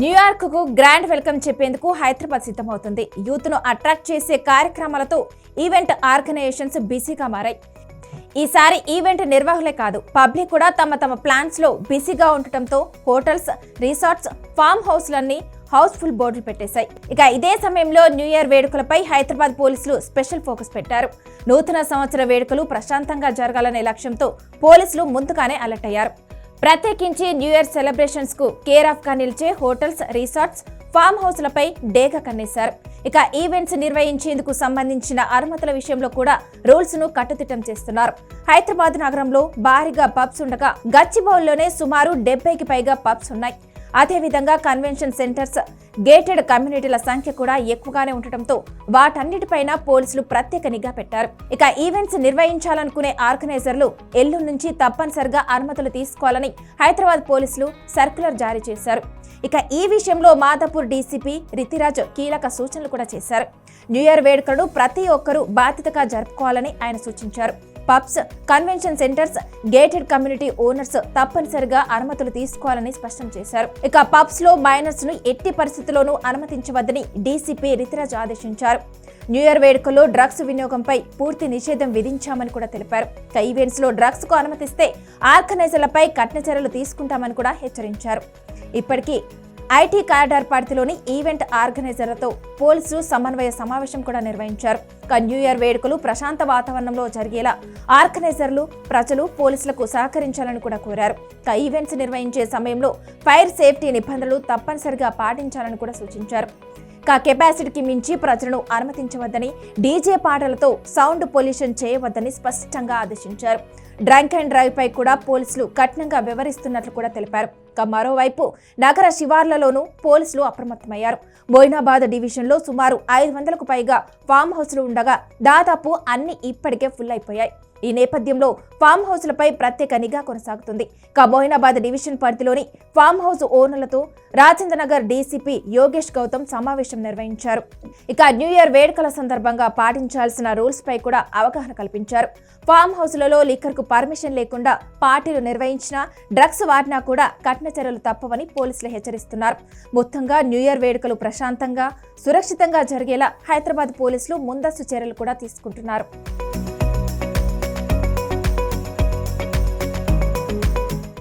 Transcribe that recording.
న్యూయార్క్కు grand welcome చెప్పేందుకు హైదరాబాద్ సిద్ధమవుతుంది. యూత్ను attract చేసే కార్యక్రమాలతో ఈవెంట్ ఆర్గనైజేషన్స్ బిజీగా మారాయి. ఈసారి ఈవెంట్ నిర్వాహకులే కాదు పబ్లిక్ కూడా తమ తమ ప్లాన్స్లో బిజీగా ఉండటంతో హోటల్స్ రిసార్ట్స్ ఫామ్ హౌస్లన్నీ హౌస్ఫుల్ బోర్డులు పెట్టేశాయి. ఇక ఇదే సమయంలో న్యూ ఇయర్ వేడుకలపై హైదరాబాద్ పోలీసులు స్పెషల్ ఫోకస్ పెట్టారు. నూతన సంవత్సర వేడుకలు ప్రశాంతంగా జరగాలనే లక్ష్యంతో పోలీసులు ముందుగానే అలర్ట్ అయ్యారు. ప్రత్యేకించి న్యూ ఇయర్ సెలబ్రేషన్స్కు కేర్ ఆఫ్గా నిలిచే హోటల్స్ రిసార్ట్స్ ఫామ్ హౌస్లపై డేగ కన్నేశారు. ఇక ఈవెంట్స్ నిర్వహించేందుకు సంబంధించిన అనుమతుల విషయంలో కూడా రూల్స్ను కట్టుదిట్టం చేస్తున్నారు. హైదరాబాద్ నగరంలో భారీగా పబ్స్ ఉండగా గచ్చిబౌల్లోనే సుమారు డెబ్బైకి పైగా పబ్స్ ఉన్నాయి. అదేవిధంగా కన్వెన్షన్ సెంటర్స్ గేటెడ్ కమ్యూనిటీల సంఖ్య కూడా ఎక్కువగానే ఉండటంతో వాటన్నిటిపైన పోలీసులు ప్రత్యేక నిఘా పెట్టారు. ఇక ఈవెంట్స్ నిర్వహించాలనుకునే ఆర్గనైజర్లు ఎల్లు నుంచి తప్పనిసరిగా అనుమతులు తీసుకోవాలని హైదరాబాద్ పోలీసులు సర్క్యులర్ జారీ చేశారు. ఇక ఈ విషయంలో మాదాపూర్ డీసీపీ రితిరాజ్ కీలక సూచనలు కూడా చేశారు. న్యూ ఇయర్ వేడుకలను ప్రతి ఒక్కరూ బాధ్యతగా జరుపుకోవాలని ఆయన సూచించారు. Pubs convention centres gated community owners తప్పనిసరిగా అనుమతులు తీసుకోవాలని స్పష్టం చేశారు. ఇక పబ్స్లో మైనర్స్ను ఎట్టి పరిస్థితుల్లోనూ అనుమతించవద్దని డీసీపీ రితిరాజ్ ఆదేశించారు. న్యూ ఇయర్ వేడుకల్లో డ్రగ్స్ వినియోగంపై పూర్తి నిషేధం విధించామని కూడా తెలిపారు. ఈవెంట్స్లో డ్రగ్స్కు అనుమతిస్తే ఆర్గనైజర్లపై కఠిన చర్యలు తీసుకుంటామని కూడా హెచ్చరించారు. ఇప్పటికీ ఐటీ కారిడార్ పరిధిలోని ఈవెంట్ ఆర్గనైజర్లతో పోలీసులు సమన్వయ సమావేశం కూడా నిర్వహించారు. ఇక న్యూ ఇయర్ వేడుకలు ప్రశాంత వాతావరణంలో జరిగేలా ఆర్గనైజర్లు ప్రజలు పోలీసులకు సహకరించాలని కూడా కోరారు. ఈవెంట్స్ నిర్వహించే సమయంలో ఫైర్ సేఫ్టీ నిబంధనలు తప్పనిసరిగా పాటించాలని కూడా సూచించారు. కా కెపాసిటీకి మించి ప్రజలను అనుమతించవద్దని డీజే పాటలతో సౌండ్ పొల్యూషన్ చేయవద్దని స్పష్టంగా ఆదేశించారు. డ్రంక్ అండ్ డ్రైవ్ పై కూడా పోలీసులు కఠినంగా వ్యవహరిస్తున్నట్లు కూడా తెలిపారు. మరోవైపు నగర శివార్లలోనూ పోలీసులు అప్రమత్తమయ్యారు. మోయినాబాద్ డివిజన్లో సుమారు ఐదు వందలకు పైగా ఫామ్ హౌస్లు ఉండగా దాదాపు అన్ని ఇప్పటికే ఫుల్ అయిపోయాయి. ఈ నేపథ్యంలో ఫామ్ హౌస్లపై ప్రత్యేక నిఘా కొనసాగుతుంది. ఇక డివిజన్ పరిధిలోని ఫామ్ హౌస్ ఓనర్లతో రాజేంద్రనగర్ డీసీపీ యోగేష్ గౌతమ్ సమావేశం నిర్వహించారు. ఇక న్యూ ఇయర్ వేడుకల సందర్భంగా పాటించాల్సిన రూల్స్ పై కూడా అవగాహన కల్పించారు. ఫామ్ హౌస్లలో లిక్కర్కు పర్మిషన్ లేకుండా పార్టీలు నిర్వహించినా డ్రగ్స్ వాడినా కూడా కఠిన చర్యలు తప్పవని పోలీసులు హెచ్చరిస్తున్నారు. మొత్తంగా న్యూ ఇయర్ వేడుకలు ప్రశాంతంగా సురక్షితంగా జరిగేలా హైదరాబాద్ పోలీసులు ముందస్తు చర్యలు కూడా తీసుకుంటున్నారు.